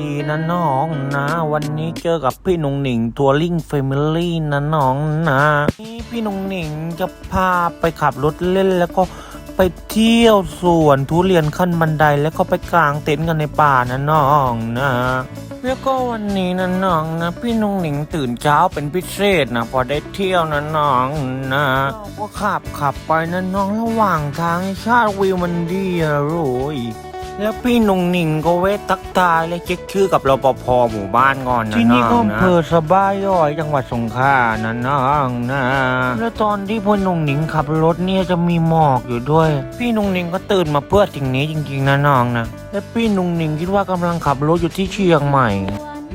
ดีนะน้องนะ วันนี้เจอกับพี่นุ่งหนิงทัวริงเฟมิลี่นะน้องนะนี่พี่นุ่งหนิงจะพาไปขับรถเล่นแล้วก็ไปเที่ยวสวนทุเรียนขั้นบันไดแล้วก็ไปกลางเต็นท์กันในป่านะน้องนะแล้วก็วันนี้นะน้องนะ พี่นุ่งหนิงตื่นเช้าเป็นพิเศษนะพอได้เที่ยวนะน้องนะเราก็ขับขับไปนะน้องระหว่างทางชาติวิวมันดีอะรู้ย แล้วพี่หนุ่งหนิงก็เวทตักทายและเช็คชื่อกับรปภหมู่บ้านก่อนนะที่นี่ก็องอำนะเภอสบายย่อยจังหวัดสงขลานะน้องนะแล้วตอนที่พี่หนุ่งหนิงขับรถเนี่ยจะมีหมอกอยู่ด้วย พี่หนุ่งหนิงก็ตื่นมาเพื่อสิ่งนี้จริงๆนะน้องนะและพี่หนุ่งหนิงคิดว่ากำลังขับรถอยู่ที่เชียงใหม่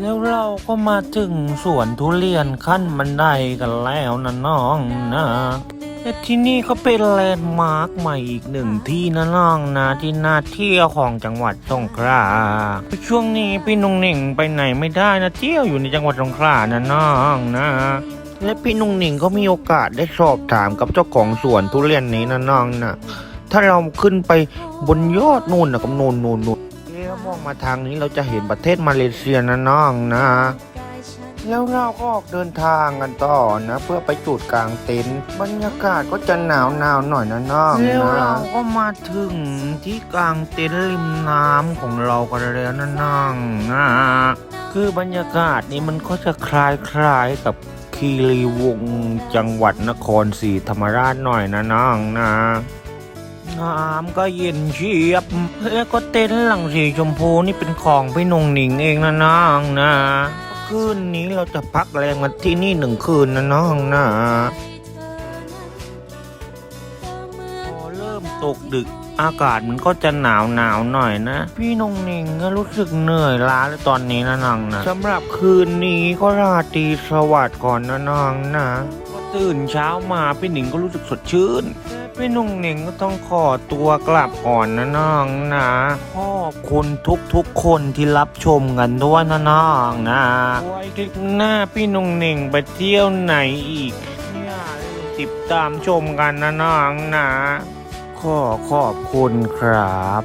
แล้วเราก็มาถึงสวนทุเรียนขั้นบันไดกันแล้วนะน้องนะ แต่ที่นี่ก็เป็นแลนด์มาร์คใหม่อีกหนึ่งที่นะน้องนะที่น่าเที่ยวของจังหวัดสงขลาช่วงนี้พี่นุ่งหนิงไปไหนไม่ได้นะเที่ยวอยู่ในจังหวัดสงขลานะน้องนะและพี่นุ่งหนิงก็มีโอกาสได้สอบถามกับเจ้าของสวนทุเรียนนี้นะน้องนะถ้าเราขึ้นไปบนยอดนู่นนะกับนู่นนู่นนู่นเอ๊ะมองมาทางนี้เราจะเห็นประเทศมาเลเซียนะน้องนะ แล้วเราก็ออกเดินทางกันต่อนะ เพื่อไปจุดกลางเต็นท์บรรยากาศก็จะหนาวหนาวหน่อยนะน้องแล้วเราก็มาถึงที่กลางเต็นท์ริมน้ำของเรากันแล้วนะน้องนะคือบรรยากาศนี้มันก็จะคล้ายๆกับคีรีวงจังหวัดนครศรีธรรมราชหน่อยนะน้องนะน้ำก็เย็นเชียบแล้วก็เต็นท์หลังสีชมพูนี่เป็นของพี่นงหนิงเองนะน้องนะ คืนนี้เราจะพักแรงกันที่นี่หนึ่งคืนนะน้องนะพอเริ่มตกดึกอากาศมันก็จะหนาวหนาวหน่อยนะ พี่นงหนิงก็รู้สึกเหนื่อยล้าเลยตอนนี้นะน้องนะสำหรับคืนนี้ก็ราตรีสวัสดิ์ก่อนนะน้องนะ ตื่นเช้ามาพี่หนิงก็รู้สึกสดชื่น พี่นุ่งหนิงก็ต้องขอตัวกลับก่อนนะน้องนะขอบคุณทุกทุกๆคนที่รับชมกันด้วยนะน้องนะไว้คลิปหน้าพี่นุ่งหนิงไปเที่ยวไหนอีกอย่าลืมติดตามชมกันนะน้องนะ ขอขอบคุณครับ